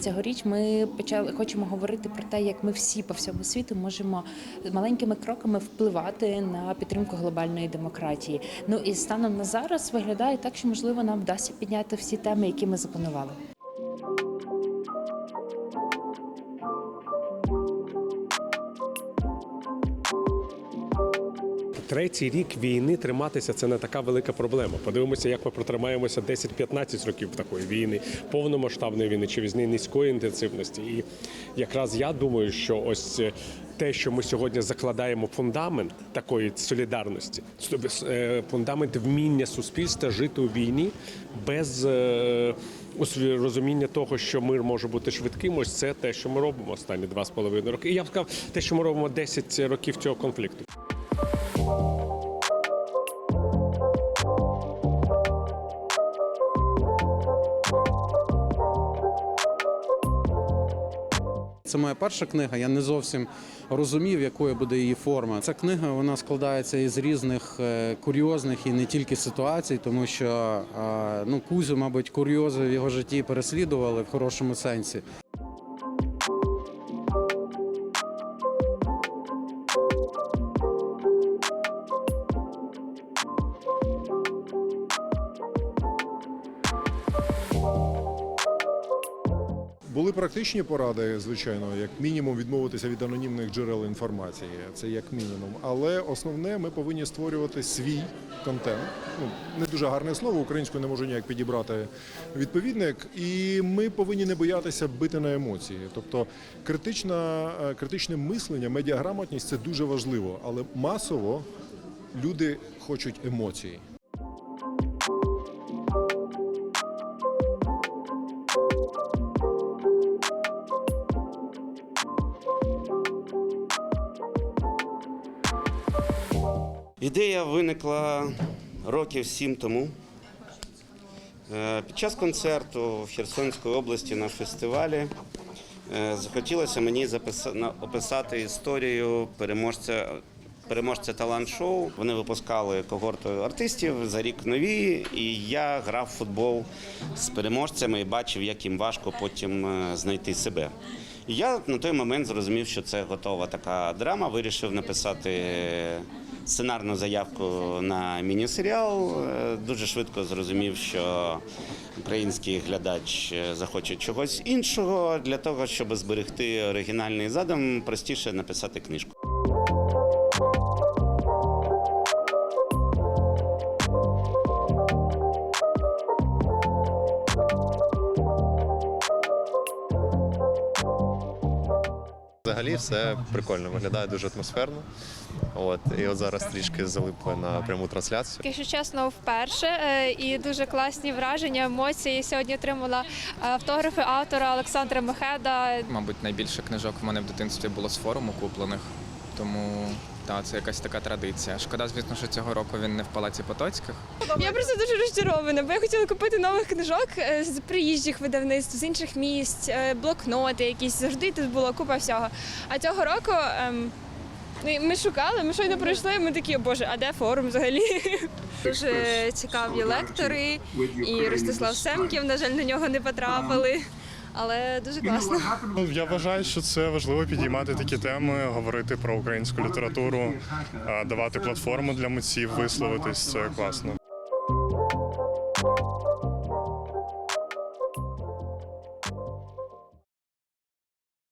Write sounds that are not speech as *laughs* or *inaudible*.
Цьогоріч ми почали хочемо говорити про те, як ми всі по всьому світу можемо маленькими кроками впливати на підтримку глобальної демократії. Ну і станом на зараз виглядає так, що можливо нам вдасться підняти всі теми, які ми запланували. Третій рік війни триматися це не така велика проблема. Подивимося, як ми протримаємося 10-15 років такої війни, повномасштабної війни чи війни низької інтенсивності. І якраз я думаю, що ось е, те, що ми сьогодні закладаємо фундамент такої солідарності, е, фундамент вміння суспільства жити у війні без. е, розуміння того, що мир може бути швидким, ось це те, що ми робимо останні два з половиною роки. І я б сказав, те, що ми робимо 10 років цього конфлікту. Це моя перша книга. Я не зовсім розумів, якою буде її форма. Ця книга вона складається із різних е, курйозних і не тільки ситуацій, тому що ну Кузю, мабуть, курйози в його житті переслідували в хорошому сенсі. Були практичні поради, звичайно, як мінімум відмовитися від анонімних джерел інформації. Це як мінімум. Але основне, ми повинні створювати свій контент. Ну не дуже гарне слово, українською не можу ніяк підібрати відповідник. І ми повинні не боятися бити на емоції. Тобто, критична, е, критичне мислення, медіаграмотність це дуже важливо, але масово люди хочуть емоцій. Ідея виникла років сім тому. Е, Під час концерту в Херсонській області на фестивалі е, захотілося мені описати історію переможця. Переможця талант-шоу. Вони випускали когорту артистів за рік нові, і я грав в футбол з переможцями і бачив, як їм важко потім е, знайти себе. Я на той момент зрозумів, що це готова така драма. Вирішив написати сценарну заявку на міні-серіал. Е, Дуже швидко зрозумів, що український глядач е, захоче чогось іншого. Для того, щоб зберегти оригінальний задум, простіше написати книжку. Взагалі все прикольно виглядає дуже атмосферно. От і от зараз трішки залипли на пряму трансляцію. Якщо чесно, вперше е, і дуже класні враження, емоції. Сьогодні отримала е, автографи автора Олександра Мехеда. Мабуть, найбільше книжок в мене в дитинстві було з форуму куплених, тому так, це якась така традиція. Шкода, звісно, що цього року він не в палаці Потоцьких. Я просто дуже розчарована, бо я хотіла купити нових книжок е, з приїжджих видавництв, з інших місць, е, блокноти якісь. Завжди тут була купа всього. А цього року ем, ну, ми шукали, ми щойно пройшли, ми такі, о боже, а де форум взагалі? *laughs* Дуже цікаві лектори і Ростислав Семків, на жаль, на нього не потрапили. Але дуже класно. Ну, Я вважаю, що це важливо підіймати такі теми, говорити про українську літературу, давати платформу для митців, висловитись. Це класно.